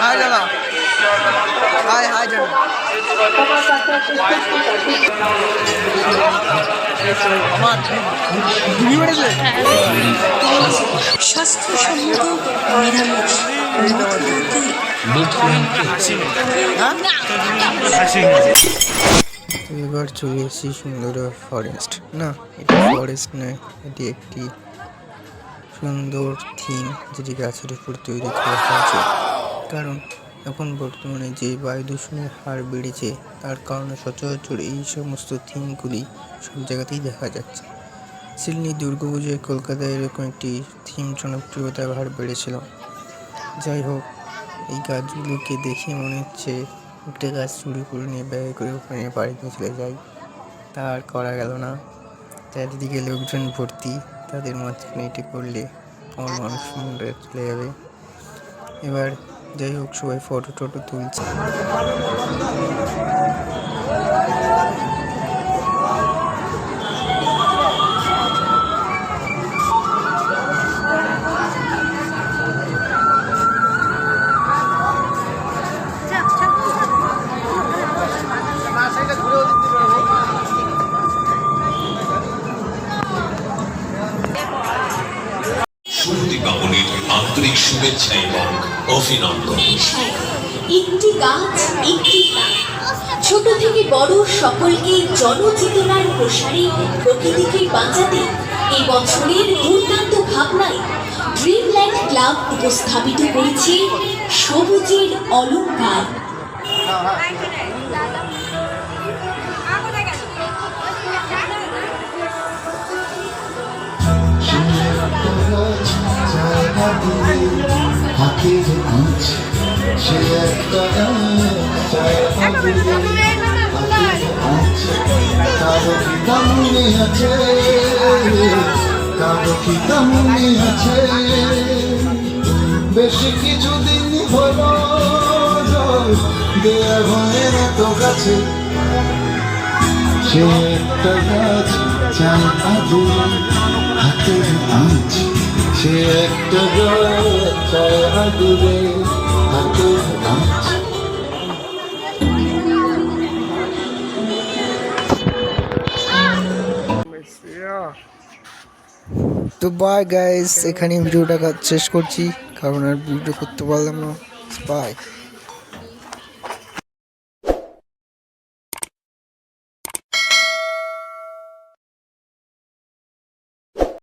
High দাদা high high দাদা স্বাস্থ্যসম্মত নিরামিষ এবার চলে এসেছি সুন্দর ফরেস্ট। না এটা ফরেস্ট নয় এটি একটি সুন্দর থিম যেটি গাছের উপর তৈরি করা হয়েছে। কারণ এখন বর্তমানে যে বায়ু দূষণের হার বেড়েছে, তার কারণে সচরাচর এই সমস্ত থিমগুলি সব জায়গাতেই দেখা যাচ্ছে। সিডনি দুর্গাপুজোয় কলকাতায় এরকম একটি থিম জনপ্রিয়তার হার বেড়েছিল। যাই হোক, এই গাছগুলোকে দেখে মনে হচ্ছে একটা গাছ চুরি করে নিয়ে ব্যয় করে ওখানে বাড়িতে চলে যাই। তা আর করা গেল না। চারিদিকে লোকজন ভর্তি। তাদের মাঝখানে এটি করলে আমার মানুষ মনে চলে যাবে। এবার যাই হোক, সবাই ফটো টটো তুলছে। আন্তরিক শুভেচ্ছা এবং অভিনন্দন। একটি গাছ একটি ছোট থেকে বড় সকলকে জনচেতনার প্রসারে প্রকৃতিকে বাঁচাতে এই বছরের দুর্দান্ত ভাবনায় ড্রিমল্যান্ড ক্লাব উপস্থাপিত করেছে সবুজের অলঙ্কার। আঁচ, সে একটা কারও কি দামনে আছে কারও কি দামনে আছে বেশি কিছুদিন হলো দেয়া ভয়ের তো কাছে। সে একটা গাছ চাই হাতের আঁচ। সে একটা চাই হাতের আঁচ। তো বাই গাইস এখানে ভিডিওটা শেষ করছি। কারণ আর ভিডিও করতে পারলাম না। বাই